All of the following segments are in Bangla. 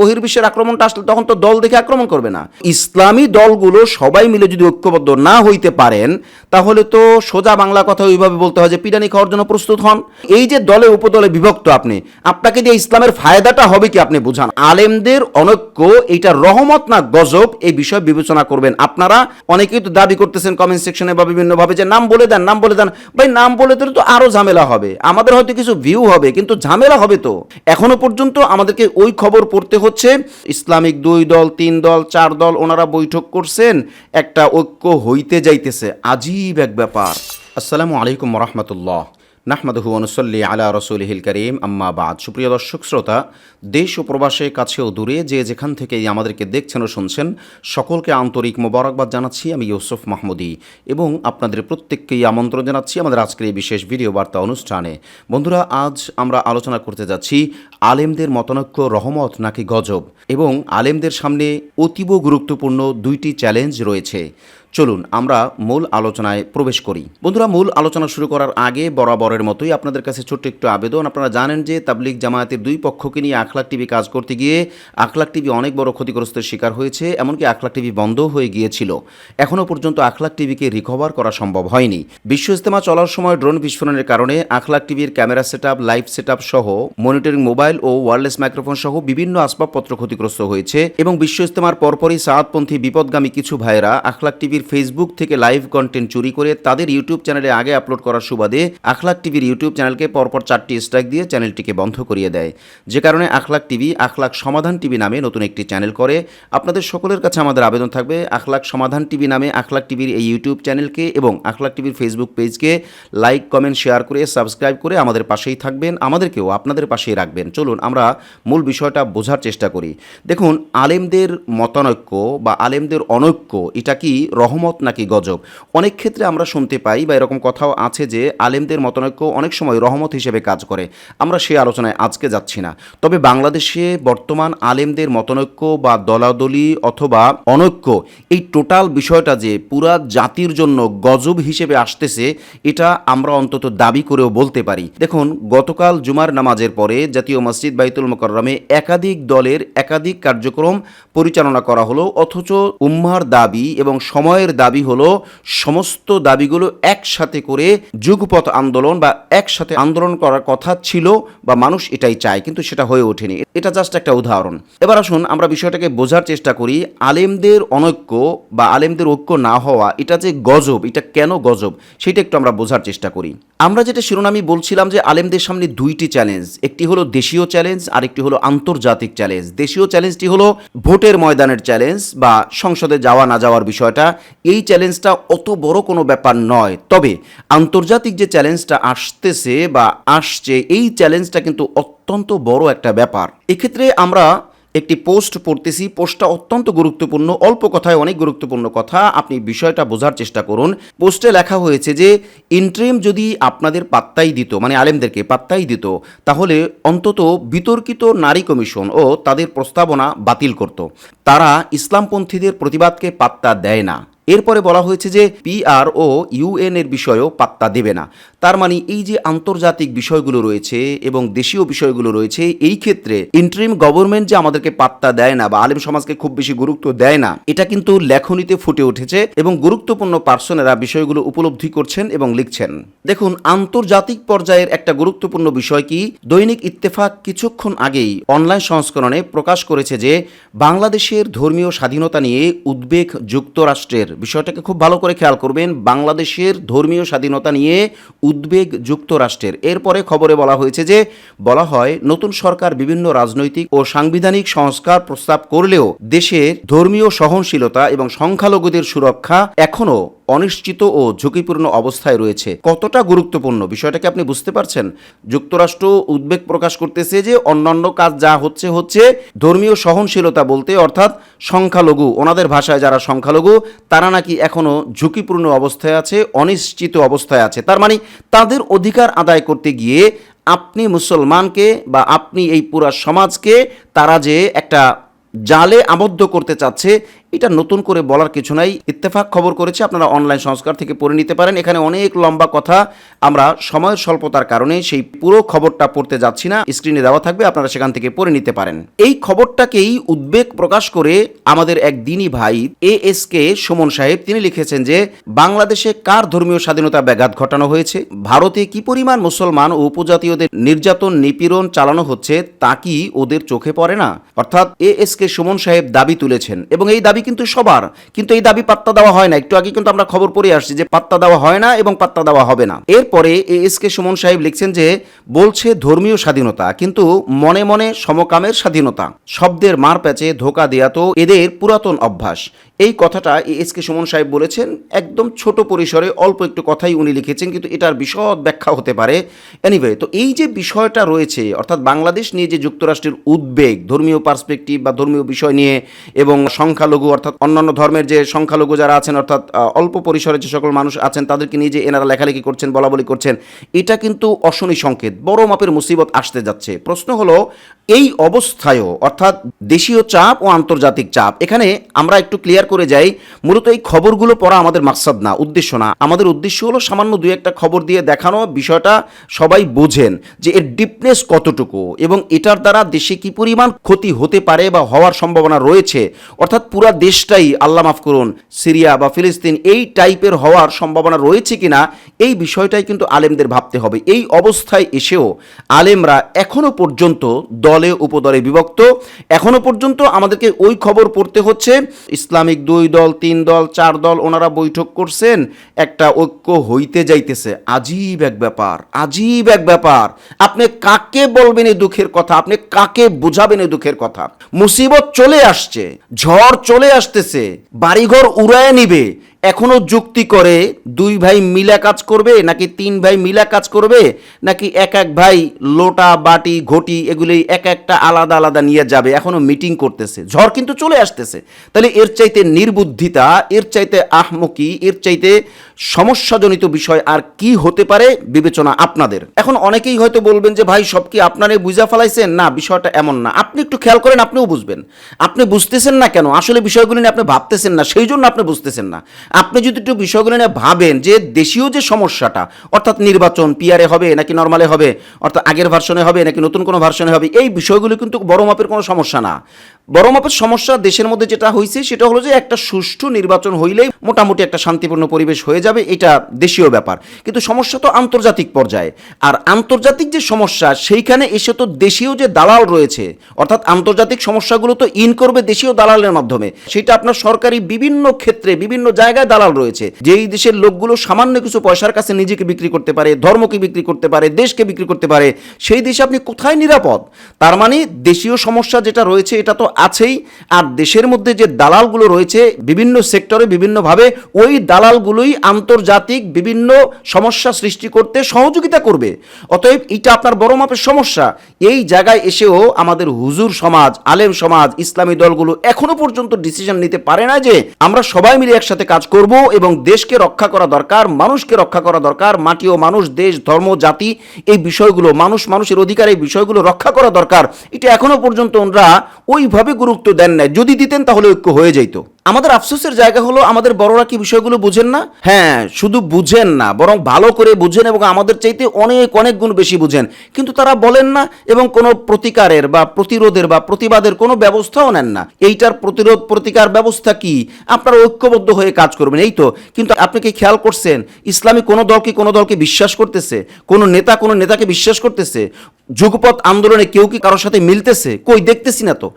বহির্বিশ্বের আক্রমণটা আসলে তখন তো দল দেখে আক্রমণ করবে না। ইসলামী দলগুলো সবাই মিলে যদি ঐক্যবদ্ধ না হইতে পারেন, তাহলে তো সোজা বাংলা কথা ওইভাবে বলতে হয় যে পিটানি খাওয়ার জন্য প্রস্তুত হন। এই যে দলে উপদলে বিভক্ত আপনি, আপনাকে দিয়ে ইসলামের ফায়দাটা হবে কি আপনি বুঝান? আলেমদের অনৈক্য, এইটা রহমত না গজব, এই বিষয় বিবেচনা করবেন। আপনারা অনেকেই তো দাবি করতেছেন কমেন্ট সেকশনে বা বিভিন্নভাবে যে নাম বলে দেন, নাম বলে দেন। ভাই, নাম বলে দিলে তো আরও ঝামেলা হবে। আমাদের হয়তো কিছু ভিউ হবে, কিন্তু ঝামেলা হবে তো। এখনও পর্যন্ত আমাদেরকে ওই খবর পড়তে হচ্ছে, ইসলামিক দুই দল, তিন দল, চার দল, ওনারা বৈঠক করছেন, একটা ঐক্য হইতে যাইতেছে। আজীব এক ব্যাপার। আসসালামু আলাইকুম রহমতুল্লাহ। নাহমাদহু অনুসল্লি আলা রসুলহিল করিম। আম্মা বাদ। সুপ্রিয় দর্শক, শ্রোতা, দেশ ও প্রবাসে, কাছে ও দূরে যে যেখান থেকে আমাদেরকে দেখছেন ও শুনছেন, সকলকে আন্তরিক মোবারকবাদ জানাচ্ছি। আমি ইউসুফ মাহমুদি এবং আপনাদের প্রত্যেককেই আমন্ত্রণ জানাচ্ছি আমাদের আজকের এই বিশেষ ভিডিও বার্তা অনুষ্ঠানে। বন্ধুরা, আজ আমরা আলোচনা করতে যাচ্ছি আলেমদের মতানৈক্য, রহমত নাকি গজব? এবং আলেমদের সামনে অতীব গুরুত্বপূর্ণ দুইটি চ্যালেঞ্জ রয়েছে। চলুন আমরা মূল আলোচনায় প্রবেশ করি। বন্ধুরা, মূল আলোচনা শুরু করার আগে বরাবরের মতোই আপনাদের কাছে ছোট্ট একটু আবেদন। আপনারা জানেন যে তাবলিক জামায়াতের দুই পক্ষকে নিয়ে আখলাক টিভি কাজ করতে গিয়ে আখলাক টিভি অনেক বড় ক্ষতিগ্রস্তের শিকার হয়েছে, এমনকি আখলাক টিভি বন্ধ হয়ে গিয়েছিল। এখনও পর্যন্ত আখলাক টিভিকে রিকভার করা সম্ভব হয়নি। বিশ্ব ইস্তেমা চলার সময় ড্রোন বিস্ফোরণের কারণে আখলাক টিভির camera set up live set up সহ মনিটরিং মোবাইল ও ওয়ারলেস মাইক্রোফোন সহ বিভিন্ন আসবাবপত্র ক্ষতিগ্রস্ত হয়েছে এবং বিশ্ব ইস্তেমার পরপরই সাহাদপন্থী বিপদগামী কিছু ভাইয়েরা আখলাক টিভির ফেসবুক থেকে লাইভ কন্টেন্ট চুরি করে তাদের ইউটিউব চ্যানেলে আগে আপলোড করার সুবাদে আখলাক টিভির ইউটিউব চ্যানেলকে পরপর চারটি স্ট্রাইক দিয়ে চ্যানেলটিকে বন্ধ করিয়ে দেয়। যে কারণে আখলাক টিভি, আখলাক সমাধান টিভি নামে নতুন একটি চ্যানেল করে। আপনাদের সকলের কাছে আমাদের আবেদন থাকবে, আখলাক সমাধান টিভি নামে আখলাক টিভির এই ইউটিউব চ্যানেলকে এবং আখলাক টিভির ফেসবুক পেজকে লাইক কমেন্ট শেয়ার করে সাবস্ক্রাইব করে আমাদের পাশেই থাকবেন, আমাদেরকেও আপনাদের পাশেই রাখবেন। চলুন, আমরা মূল বিষয়টা বোঝার চেষ্টা করি। দেখুন, আলেমদের মতানৈক্য বা আলেমদের অনৈক্য, এটা কি রহমত নাকি গজব? অনেক ক্ষেত্রে আমরা শুনতে পাই বা এরকম কথাও আছে যে আলেমদের মতনৈক্য অনেক সময় রহমত হিসেবে কাজ করে। আমরা সেই আলোচনায় আজকে যাচ্ছি না। তবে বাংলাদেশে বর্তমান আলেমদের মতানৈক্য বা দলাদলি অথবা অনৈক্য এই টোটাল বিষয়টা যে পুরা জাতির জন্য গজব হিসেবে আসতেছে, এটা আমরা অন্তত দাবি করেও বলতে পারি। দেখুন, গতকাল জুমার নামাজের পরে জাতীয় মসজিদ বাইতুল মোকরমে একাধিক দলের একাধিক কার্যক্রম পরিচালনা করা হলো, অথচ উম্মার দাবি এবং সময়ের দাবি হলো, সমস্ত দাবিগুলো একসাথে করে যুগপথ আন্দোলন বা একসাথে আন্দোলন করার কথা ছিল বা মানুষ এটাই চায়, কিন্তু সেটা হয়ে ওঠেনি। এটা জাস্ট একটা উদাহরণ। এবার আসুন আমরা বিষয়টাকে বোঝার চেষ্টা করি, আলেমদের অনৈক্য বা আলেমদের ঐক্য না হওয়া, এটা যে গজব, এটা কেন গজব, সেটা একটু আমরা বোঝার চেষ্টা করি। আমরা যেটা শিরোনামই বলছিলাম যে আলেমদের সামনে দুইটি চ্যালেঞ্জ একটি হলো দেশীয় চ্যালেঞ্জ আরেকটি হলো আন্তর্জাতিক চ্যালেঞ্জ দেশীয় চ্যালেঞ্জটি হলো ভোটের ময়দানের চ্যালেঞ্জ বা সংসদে যাওয়া না যাওয়ার বিষয়টা। এই চ্যালেঞ্জটা অত বড় কোনো ব্যাপার নয়। তবে আন্তর্জাতিক যে চ্যালেঞ্জটা আসতেছে বা আসছে, এই চ্যালেঞ্জটা কিন্তু অত্যন্ত বড় একটা ব্যাপার। এক্ষেত্রে আমরা একটি পোস্ট পড়তেছি। পোস্টটা অত্যন্ত গুরুত্বপূর্ণ, অল্প কথায় অনেক গুরুত্বপূর্ণ কথা। আপনি বিষয়টা বোঝার চেষ্টা করুন। পোস্টে লেখা হয়েছে যে ইন্ট্রিম যদি আপনাদের পাত্তাই দিত মানে আলেমদেরকে পাত্তাই দিত, তাহলে অন্তত বিতর্কিত নারী কমিশন ও তাদের প্রস্তাবনা বাতিল করত। তারা ইসলামপন্থীদের প্রতিবাদকে পাত্তা দেয় না। এরপরে বলা হয়েছে যে পিআর ও ইউএন এর বিষয়েও পাত্তা দেবে না। তার মানে এই যে আন্তর্জাতিক বিষয়গুলো রয়েছে এবং দেশীয় বিষয়গুলো রয়েছে, এই ক্ষেত্রে ইন্টারিম গভর্নমেন্ট যে আমাদেরকে পাত্তা দেয় না বা আলেম সমাজকে খুব বেশি গুরুত্ব দেয় না, এটা কিন্তু লেখনীতে ফুটে উঠেছে এবং গুরুত্বপূর্ণ পার্সনেরা বিষয়গুলো উপলব্ধি করছেন এবং লিখছেন। দেখুন, আন্তর্জাতিক পর্যায়ের একটা গুরুত্বপূর্ণ বিষয় কি? দৈনিক ইত্তেফাক কিছুক্ষণ আগেই অনলাইন সংস্করণে প্রকাশ করেছে যে বাংলাদেশের ধর্মীয় স্বাধীনতা নিয়ে উদ্বেগ যুক্তরাষ্ট্রের। বিষয়টাকে খুব ভালো করে খেয়াল করবেন, বাংলাদেশের ধর্মীয় স্বাধীনতা নিয়ে উদ্বেগ যুক্তরাষ্ট্রের। এরপরে খবরে বলা হয়েছে যে, বলা হয়, নতুন সরকার বিভিন্ন রাজনৈতিক ও সাংবিধানিক সংস্কার প্রস্তাব করলেও দেশের ধর্মীয় সহনশীলতা এবং সংখ্যালঘুদের সুরক্ষা এখনও অনিশ্চিত ও ঝুঁকিপূর্ণ অবস্থায় রয়েছে। কতটা গুরুত্বপূর্ণ? বিষয়টাকে আপনি বুঝতে পারছেন? যুক্তরাষ্ট্র উদ্বেগ প্রকাশ করতেছে যে অন্যান্য কাজ যা হচ্ছে হচ্ছে ধর্মীয় সহনশীলতা বলতে অর্থাৎ সংখ্যালঘু, ওনাদের ভাষায় যারা সংখ্যালঘু, তারা নাকি এখনও ঝুঁকিপূর্ণ অবস্থায় আছে, অনিশ্চিত অবস্থায় আছে। তার মানে তাদের অধিকার আদায় করতে গিয়ে আপনি মুসলমানকে বা আপনি এই পুরা সমাজকে তারা যে একটা জালে আবদ্ধ করতে চাচ্ছে এটা নতুন করে বলার কিছু নাই। ইত্তেফাক খবর করেছে, আপনারা অনলাইন সংস্কার থেকে পড়ে নিতে পারেন। এখানে অনেক লম্বা কথা, আমরা সময়ের স্বল্পতার কারণে সেই পুরো খবরটা পড়তে যাচ্ছি না স্ক্রিনে দেওয়া থাকবে, আপনারা সেখান থেকে পড়ে নিতে পারেন। এই খবরটাকেই উদ্বেগ প্রকাশ করে আমাদের এক দিনী ভাই এ এস কে সুমন সাহেব, তিনি লিখেছেন যে, বাংলাদেশে কার ধর্মীয় স্বাধীনতা ব্যাঘাত ঘটানো হয়েছে? ভারতে কি পরিমাণ মুসলমান ও উপজাতীয়দের নির্যাতন, নিপীড়ন চালানো হচ্ছে, তা কি ওদের চোখে পড়ে না? অর্থাৎ এ এস কে সুমন সাহেব দাবি তুলেছেন এবং এই দাবি কিন্তু সবার, কিন্তু এই দাবি পাত্তা দেওয়া হয় না। একটু আগে কিন্তু আমরা খবর পড়ে আসছি যে পাত্তা দেওয়া হয় না এবং পাত্তা দেওয়া হবে না। এরপরে এ এস কে সুমন সাহেব লিখছেন যে, বলছে ধর্মীয় স্বাধীনতা, কিন্তু মনে মনে সমকামের স্বাধীনতা। শব্দের মার প্যাচে ধোকা দেয়া তো এদের পুরাতন অভ্যাস। এই কথাটা এস কে সুমন সাহেব বলেছেন, একদম ছোট পরিসরে অল্প একটু কথাই উনি লিখেছেন, কিন্তু এটার বিশদ ব্যাখ্যা হতে পারে। এনিওয়ে তো এই যে বিষয়টা রয়েছে, অর্থাৎ বাংলাদেশ নিয়ে যে যুক্তরাষ্ট্রের উদ্বেগ, ধর্মীয় পার্সপেক্টিভ বা ধর্মীয় বিষয় নিয়ে এবং সংখ্যালঘু, অর্থাৎ অন্যান্য ধর্মের যে সংখ্যালঘু যারা আছেন, অর্থাৎ অল্প পরিসরে যে সকল মানুষ আছেন, তাদেরকে নিয়ে যে এনারা লেখালেখি করছেন বলা বলি করছেন, এটা কিন্তু অশনি সংকেত, বড় মাপের মুসিবত আসতে যাচ্ছে। প্রশ্ন হলো, এই অবস্থায়ও, অর্থাৎ দেশীয় চাপ ও আন্তর্জাতিক চাপ, এখানে আমরা একটু ক্লিয়ার করে যাই, মূলত এই খবরগুলো পড়া আমাদের মাকসাদ না, উদ্দেশ্য না। আমাদের উদ্দেশ্য হলো সামান্য দুই একটা খবর দিয়ে দেখানো, বিষয়টা সবাই বোঝেন যে এর ডিপনেস কতটুকু এবং এটার দ্বারা দেশে কি পরিমাণ ক্ষতি হতে পারে বা হওয়ার সম্ভাবনা রয়েছে। অর্থাৎ পুরা দেশটাই, আল্লাহ মাফ করুন, সিরিয়া বা ফিলিস্তিন এই টাইপের হওয়ার সম্ভাবনা রয়েছে কিনা, এই বিষয়টাই কিন্তু আলেমদের ভাবতে হবে। এই অবস্থায় এসেও আলেমরা এখনও পর্যন্ত দলে, উপদলে বিভক্ত। এখনও পর্যন্ত আমাদেরকে ওই খবর পড়তে হচ্ছে, ইসলামিক দুই দল, তিন দল, চার দল, ওনারা বৈঠক করছেন। একটা ঐক্য হইতে যাইতেছে। আজীব এক ব্যাপার, আজীব এক ব্যাপার। আপনি কাকে বলবেন এই দুঃখের কথা? আপনি কাকে বুঝাবেন এই দুঃখের কথা? মুসিবত চলে আসছে, ঝড় চলে আসতেছে। বাড়িঘর উড়ায় নিবে। এখনও যুক্তি করে দুই ভাই মিলা কাজ করবে, নাকি তিন ভাই মিলা কাজ করবে, নাকি এক এক ভাই লোটা, বাটি, ঘটি এগুলি এক একটা আলাদা আলাদা নিয়ে যাবে, এখনও মিটিং করতেছে। ঝড় কিন্তু চলে আসতেছে। তাহলে এর চাইতে নির্বুদ্ধিতা, এর চাইতে আহমকি, এর চাইতে সমস্যাজনিত বিষয় আর কি হতে পারে, বিবেচনা আপনাদের। এখন অনেকেই হয়তো বলবেন যে, ভাই, সব কি আপনারে বুঝা ফেলাইছেন? না, বিষয়টা এমন না। আপনি একটু খেয়াল করেন, আপনিও বুঝবেন। আপনি বুঝতেছেন না কেন? আসলে বিষয়গুলি নিয়ে আপনি ভাবতেছেন না, সেই জন্য আপনি বুঝতেছেন না। আপনি যদি একটু বিষয়গুলো নিয়ে ভাবেন যে দেশীয় যে সমস্যাটা, অর্থাৎ নির্বাচন পিয়ারে হবে নাকি নর্মালে হবে, অর্থাৎ আগের ভার্সনে হবে নাকি নতুন কোনো ভার্সনে হবে, এই বিষয়গুলো কিন্তু বড় মাপের কোনো সমস্যা না। বড় মাপের সমস্যা দেশের মধ্যে যেটা হয়েছে সেটা হলো যে একটা সুষ্ঠু নির্বাচন হইলেই মোটামুটি একটা শান্তিপূর্ণ পরিবেশ হয়ে যাবে, এটা দেশীয় ব্যাপার। কিন্তু সমস্যা তো আন্তর্জাতিক পর্যায়ে। আর আন্তর্জাতিক যে সমস্যা, সেইখানে এসে তো দেশীয় যে দালাল রয়েছে, অর্থাৎ আন্তর্জাতিক সমস্যাগুলো তো ইন করবে দেশীয় দালালের মাধ্যমে। সেটা আপনার সরকারি বিভিন্ন ক্ষেত্রে, বিভিন্ন জায়গায় দালাল রয়েছে। যেই দেশের লোকগুলো সামান্য কিছু পয়সার কাছে নিজেকে বিক্রি করতে পারে, ধর্মকে বিক্রি করতে পারে, দেশকে বিক্রি করতে পারে, সেই দেশে আপনি কোথায় নিরাপদ? তার মানে দেশীয় সমস্যা যেটা রয়েছে এটা তো আছেই, আর দেশের মধ্যে যে দালালগুলো রয়েছে বিভিন্ন সেক্টরে বিভিন্নভাবে, ওই দালালগুলোই আন্তর্জাতিক বিভিন্ন সমস্যা সৃষ্টি করতে সহযোগিতা করবে। অতএব এটা আপনার বড় মাপের সমস্যা। এই জায়গায় এসেও আমাদের হুজুর সমাজ, আলেম সমাজ, ইসলামী দলগুলো এখনও পর্যন্ত ডিসিশন নিতে পারে না যে আমরা সবাই মিলে একসাথে কাজ করব এবং দেশকে রক্ষা করা দরকার, মানুষকে রক্ষা করা দরকার, মাটি ও মানুষ, দেশ, ধর্ম, জাতি, এই বিষয়গুলো, মানুষ, মানুষের অধিকার, এই বিষয়গুলো রক্ষা করা দরকার। এটা এখনও পর্যন্ত ওনারা ওইভাবে গুরুত্ব দেন নাই। যদি দিতেন তাহলে ঐক্য হয়ে যাইতো। আমাদের আফসোসের জায়গা হলো আমাদের বড়রা কি বিষয়গুলো বুঝেন না? হ্যাঁ শুধু বুঝেন না, বরং ভালো করে বুঝেন এবং আমাদের চাইতে অনেক অনেক গুণ বেশি বুঝেন। কিন্তু তারা বলেন না এবং কোনো প্রতিকারের বা প্রতিরোধের বা প্রতিবাদের কোনো ব্যবস্থাও নেন না। এইটার প্রতিরোধ, প্রতিকার ব্যবস্থা কি? আপনারা ঐক্যবদ্ধ হয়ে কাজ করবেন, এই তো। কিন্তু আপনি কি খেয়াল করছেন, ইসলামী কোনো দল কি কোনো দলকে বিশ্বাস করতেছে? কোনো নেতা কোনো নেতাকে বিশ্বাস করতেছে? যুগপথ আন্দোলনে কেউ কি কারোর সাথে মিলতেছে? কই দেখতেছি না তো।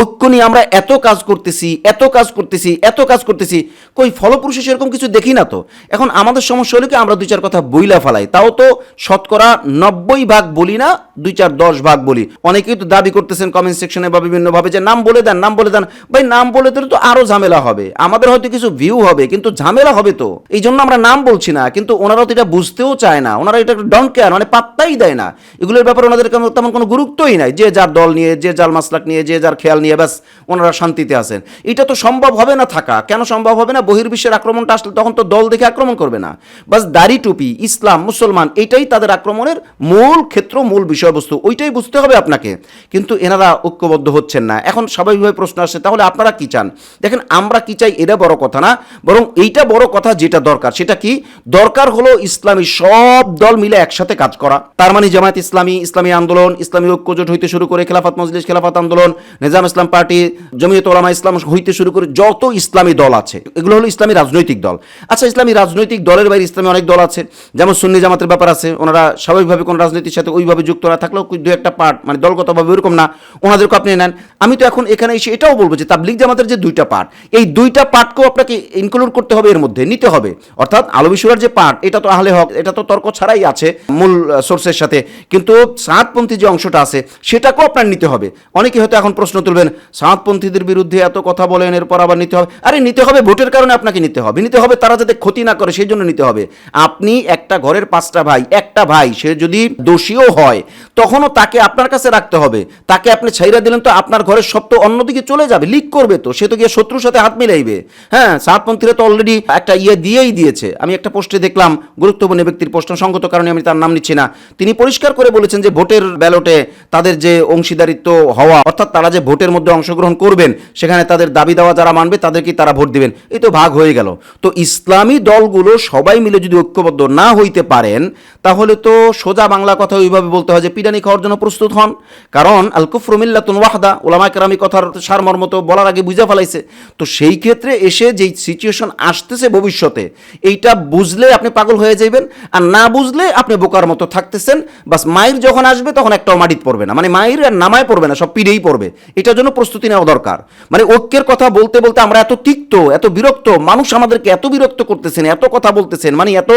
ঐক্য নিয়ে আমরা এত কাজ করতেছি, এত কাজ করতেছি, এত কাজ করতেছি, কই ফলপ্রসূ সেরকম কিছু দেখি না তো? এখন আমাদের সমস্যা হলো কি, আমরা দুই চার কথা বইলা ফালাই। তাও তো শতকরা নব্বই ভাগ বলি না দুই চার দশ ভাগ বলি। অনেকেই তো দাবি করতেছেন কমেন্ট সেকশনে বা বিভিন্নভাবে যে নাম বলে দেন, নাম বলে দেন। ভাই, নাম বলে দিলে তো আরও ঝামেলা হবে। আমাদের হয়তো কিছু ভিউ হবে, কিন্তু ঝামেলা হবে তো। এই জন্য আমরা নাম বলছি না, কিন্তু ওনারা তো এটা বুঝতেও চায় না। ওনারা এটা ডন্ট কেয়ার মানে পাত্তাই দেয় না। এগুলোর ব্যাপারে ওনাদের তেমন কোনো গুরুত্বই নাই। যে যার দল নিয়ে, যে যার মাসলাক নিয়ে, যে যার খেয়াল নিয়ে ব্যাস, ওনারা শান্তিতে আছেন। এটা তো সম্ভব হবে না থাকা। কেন সম্ভব হবে না? বহির্বিশ্বের আক্রমণটা আসলে তখন তো দল দেখে আক্রমণ করবে না। বাস দাড়ি টুপি, ইসলাম, মুসলমান, এটাই তাদের আক্রমণের মূল ক্ষেত্র, মূল বিষয়। বিষয়বস্তু, ওইটাই বুঝতে হবে আপনাকে। কিন্তু এনারা ঐক্যবদ্ধ হচ্ছেন না। এখন স্বাভাবিকভাবে প্রশ্ন আসছে, তাহলে আপনারা কি চান? দেখেন, আমরা কি চাই এটা বড় কথা না, বরং এইটা বড় কথা যেটা দরকার, সেটা কি? দরকার হলো ইসলামী সব দল মিলে একসাথে কাজ করা। তার মানে জামায়াত ইসলামী ইসলামী আন্দোলন, ইসলামী ঐক্যজোট হইতে শুরু করে খেলাফত মজলিস, খেলাফত আন্দোলন, নিজাম ইসলাম পার্টি, জমিয়ত ওলামা ইসলাম হইতে শুরু করে যত ইসলামী দল আছে, এগুলো হলো ইসলামী রাজনৈতিক দল। আচ্ছা ইসলামী রাজনৈতিক দলের বাইরে ইসলামী অনেক দল আছে, যেমন সুন্নি জামাতের ব্যাপার আছে, ওনারা স্বাভাবিকভাবে কোনো রাজনীতির সাথে ওইভাবে যুক্ত থাকলেও দু একটা পার্ট মানে দলগতভাবে ওইরকম না ওনাদেরকে আপনি নেন। আমি তো এখন এখানে এসে এটাও বলব যে তাবলিগ জামাতের যে দুইটা পার্ট এই দুইটা পার্টকেও আপনাকে ইনক্লুড করতে হবে এর মধ্যে, নিতে হবে। অর্থাৎ আলবিশুরার যে পার্ট এটা তো আহলে হক, এটা তো তর্ক ছাড়াই আছে মূল সোর্সের সাথে। কিন্তু সাতপন্থী যে অংশটা আছে, সেটাকেও আপনার নিতে হবে। অনেকে হয়তো এখন প্রশ্ন তুলবেন, সাতপন্থীদের বিরুদ্ধে এত কথা বলেন, এরপর আবার নিতে হবে। আরে, নিতে হবে ভোটের কারণে আপনাকে নিতে হবে। নিতে হবে তারা যাতে ক্ষতি না করে, সেই জন্য নিতে হবে। আপনি একটা ঘরের পাঁচটা ভাই, একটা ভাই, সে যদি দোষীও হয় তখনও তাকে আপনার কাছে রাখতে হবে। তাকে আপনি ছাইরা দিলেন তো আপনার ঘরের সব তো অন্যদিকে চলে যাবে লিক করবে তো। সে তো গিয়ে শত্রুর সাথে হাত মিলাইবে। হ্যাঁ সাতপন্থীরা তো অলরেডি একটা ইয়ে দিয়েই দিয়েছে। আমি একটা পোস্টে দেখলাম, গুরুত্বপূর্ণ ব্যক্তির প্রশ্ন, সঙ্গত কারণে আমি তার নাম নিচ্ছি না। তিনি পরিষ্কার করে বলেছেন যে ভোটের ব্যালটে তাদের যে অংশীদারিত্ব হওয়া, অর্থাৎ তারা যে ভোটের মধ্যে অংশগ্রহণ করবেন, সেখানে তাদের দাবি দেওয়া যারা মানবে, তাদেরকেই তারা ভোট দিবেন। এই তো ভাগ হয়ে গেল। তো ইসলামী দলগুলো সবাই মিলে যদি ঐক্যবদ্ধ না হইতে পারেন, তাহলে তো সোজা বাংলা কথা ওইভাবে বলতে হয় যে পিডানি খাওয়ার জন্য প্রস্তুত হন। কারণ আল কুফরুমিল্লাতুন ওয়াহদা ওলামা কেরামি কথার সারমর্ম তো বলার আগে বুঝে ফেলাইছে। তো সেই ক্ষেত্রে এসে যেই সিচুয়েশন আসতেছে ভবিষ্যতে, এইটা বুঝলে আপনি পাগল হয়ে যাবেন আর না বুঝলে আপনি বোকার মতো থাকতেছেন। বাস মায়ের যখন আসবে, তখন একটাও মাটিত পড়বে না। মানে মায়ের আর নামায় পড়বে না, সব পিড়েই পড়বে। এটার জন্য প্রস্তুতি নেওয়া দরকার। মানে ঐক্যের কথা বলতে বলতে আমরা এত তিক্ত, এত বিরক্ত, মানুষ আমাদেরকে এত বিরক্ত করতেছেন, এত কথা বলতেছেন। মানে এত,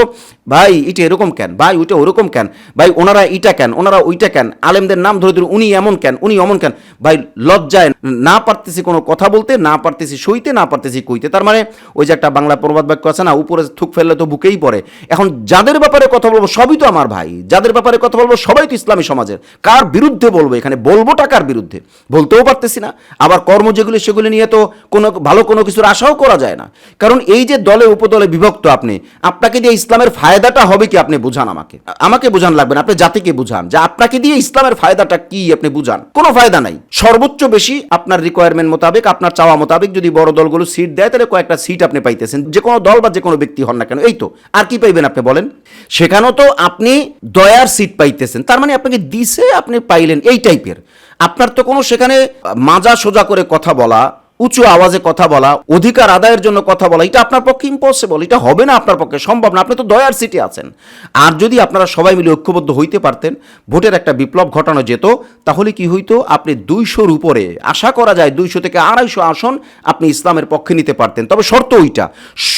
ভাই, এটা এরকম কেন? ভাই, ওইটা ওরকম কেন? ভাই, ওনারা এটা কেন? ওনারা ওইটা কেন? আলেমদের নাম ধরে ধরে উনি এমন কেন? উনি এমন কেন? ভাই, লজ্জায় না পারতেছি কোনো কথা বলতে, না পারতেছি সইতে, না পারতেছি কইতে। তার মানে ওই যে একটা বাংলা প্রবাদ বাক্য আছে না, উপরে থুক ফেললে তো বুকেই পড়ে। এখন যাদের ব্যাপারে কথা বলব, সবই তো আমার ভাই। যাদের ব্যাপারে কথা বলব, সবাই তো ইসলামী সমাজের। কার বিরুদ্ধে বলব এখানে? বলবোটা কার বিরুদ্ধে। বলতেও পারতেছি না। আবার কর্ম যেগুলি সেগুলি নিয়ে তো কোনো ভালো কোনো কিছুর আশাও করা যায় না। কারণ এই যে দলে উপদলে বিভক্ত আপনি, আপনাকে দিয়ে ইসলামের ফায়দাটা হবে কি আপনি বুঝান আমাকে? আমাকে বুঝান লাগবে না, আপনি জাতিকে বুঝান যে আপনাকে দিয়ে ইসলামের ফায়দাটা কি আপনি বুঝান? কোনো ফায়দা নাই। সর্বোচ্চ বেশি আপনার রিকোয়ারমেন্ট মোতাবেক, আপনার চাওয়া মোতাবেক যদি বড় দলগুলো সিট দেয়, তাহলে কয়েকটা সিট আপনি পাইতেছেন। যে কোনো দল বা যে কোনো ব্যক্তি হন না কেন। এই তো, আর কি পাইবেন আপনি বলেন? সেখানেও তো আপনি দয়ার সিট পাইতেছেন। তার মানে আপনাকে দিছে, আপনি পাইলেন এই টাইপের আপনার তো কোনো সেখানে মাজা সোজা করে কথা বলা উঁচু আওয়াজে কথা বলা, অধিকার আদায়ের জন্য কথা বলা, এটা আপনার পক্ষে ইম্পসিবল এটা হবে না আপনার পক্ষে, সম্ভব না। আপনি তো দয়ার সিটি আছেন। আর যদি আপনারা সবাই মিলে ঐক্যবদ্ধ হইতে পারতেন, ভোটের একটা বিপ্লব ঘটানো যেত, তাহলে কি হইতো? আপনি দুইশোর উপরে, আশা করা যায় দুইশো থেকে আড়াইশো আসন আপনি ইসলামের পক্ষে নিতে পারতেন। তবে শর্ত ওইটা,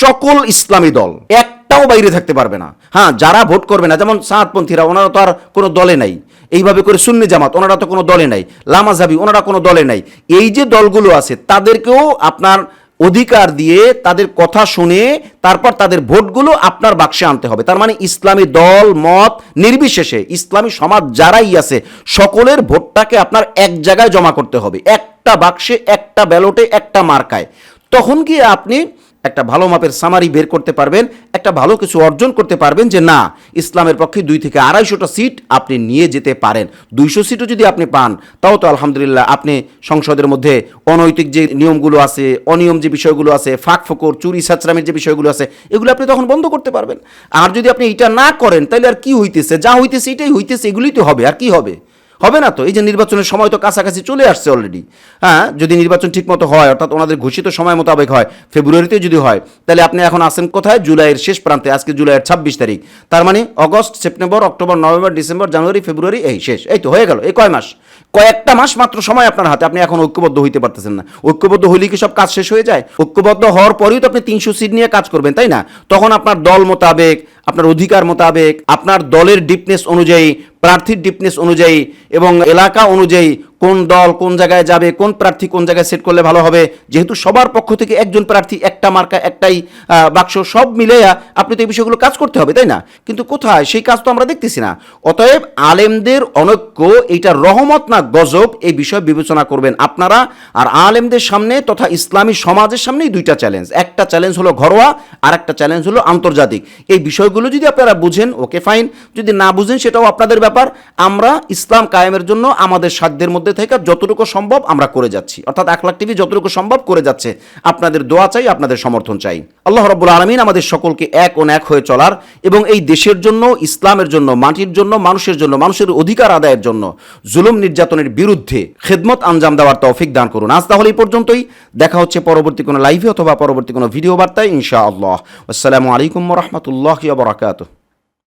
সকল ইসলামী দল একটাও বাইরে থাকতে পারবে না। হ্যাঁ যারা ভোট করবে না, যেমন সাতপন্থীরা, ওনারা তো আর কোনো দলে নাই। এইভাবে করে সুন্নি জামাত, ওনারা তো কোনো দলে নাই, লামাজাবি, ওনারা কোনো দলে নাই। এই যে দলগুলো আছে, তাদেরকেও আপনার অধিকার দিয়ে তাদের কথা শুনে তারপর তাদের ভোটগুলো আপনার বাক্সে আনতে হবে। তার মানে ইসলামী দল, মত নির্বিশেষে ইসলামী সমাজ যারাই আছে, সকলের ভোটটাকে আপনার এক জায়গায় জমা করতে হবে। একটা বাক্সে, একটা ব্যালটে, একটা মার্কায়। তখন কি আপনি একটা ভালো মাপের সামারি বের করতে পারবেন, একটা ভালো কিছু অর্জন করতে পারবেন যে না, ইসলামের পক্ষে দুই থেকে আড়াইশোটা সিট আপনি নিয়ে যেতে পারেন। দুইশো সিটও যদি আপনি পান, তাও তো আলহামদুলিল্লাহ আপনি সংসদের মধ্যে অনৈতিক যে নিয়মগুলো আছে, অনিয়ম যে বিষয়গুলো আছে, ফাঁক ফোকর, চুরি সাচরামের যে বিষয়গুলো আছে, এগুলো আপনি তখন বন্ধ করতে পারবেন। আর যদি আপনি এটা না করেন তাহলে আর কি হইতেছে? যা হইতেছে এটাই হইতেছে, এগুলোই তো হবে, আর কি হবে? হবে না তো? এই যে নির্বাচনের সময় তো কাছাকাছি চলে আসছে অলরেডি হ্যাঁ যদি নির্বাচন ঠিকমতো হয়, অর্থাৎ ওনাদের ঘোষিত সময় মোতাবেক হয় ফেব্রুয়ারিতে যদি হয়, তাহলে আপনি এখন আসেন কোথায়? জুলাইয়ের শেষ প্রান্তে, আজকে জুলাইয়ের ছাব্বিশ তারিখ। তার মানে August, September, October, November, December, January, February, এই শেষ। এই তো, হয়ে গেল। এই কয় মাস? কয়েকটা মাস মাত্র সময় আপনার হাতে। আপনি এখন ঐক্যবদ্ধ হইতে পারতেছেন না। ঐক্যবদ্ধ হইলে কি সব কাজ শেষ হয়ে যায়? ঐক্যবদ্ধ হওয়ার পরেই তো আপনি তিনশো সিট নিয়ে কাজ করবেন, তাই না? তখন আপনার দল মোতাবেক আপনার অধিকার মোতাবেক আপনার দলের ডিপনেস অনুযায়ী প্রার্থীর ডিপনেস অনুযায়ী এবং এলাকা অনুযায়ী কোন দল কোন জায়গায় যাবে, কোন প্রার্থী কোন জায়গায় সেট করলে ভালো হবে। যেহেতু সবার পক্ষ থেকে একজন প্রার্থী, একটা মার্কা, একটাই বাক্স, সব মিলে আপনি তো এই বিষয়গুলো কাজ করতে হবে, তাই না? কিন্তু কোথায়? সেই কাজ তো আমরা দেখতেছি না। অতএব আলেমদের অনৈক্য, এইটা রহমত না গজব, এই বিষয় বিবেচনা করবেন আপনারা। আর আলেমদের সামনে তথা ইসলামী সমাজের সামনেই দুইটা চ্যালেঞ্জ একটা চ্যালেঞ্জ হলো ঘরোয়া আর একটা চ্যালেঞ্জ হলো আন্তর্জাতিক। এই বিষয়গুলো যদি আপনারা বুঝেন ওকে ফাইন যদি না বুঝেন, সেটাও আপনাদের ব্যাপার। আমরা ইসলাম কায়েমের জন্য আমাদের সাধ্যের মধ্যে থেকে যতটুকু সম্ভব আমরা করে যাচ্ছি। অর্থাৎ এক লাখ টিভি যতটুকু সম্ভব করে যাচ্ছে। আপনাদের দোয়া চাই, আপনাদের সমর্থন চাই। আল্লাহ রব্বুল আলমিন আমাদের সকলকে এক ও এক হয়ে চলার এবং এই দেশের জন্য, ইসলামের জন্য, মাটির জন্য, মানুষের জন্য, মানুষের অধিকার আদায়ের জন্য জুলুম নির্যাতনের বিরুদ্ধে খেদমত আঞ্জাম দেওয়ার তৌফিক দান করুন। আজ তাহলে এই পর্যন্তই। দেখা হচ্ছে পরবর্তী কোনো লাইভে অথবা পরবর্তী কোনো ভিডিও বার্তায় ইনশা আল্লাহ আসসালামু আলাইকুম রহমতুল্লাহ বরাকাতুহ।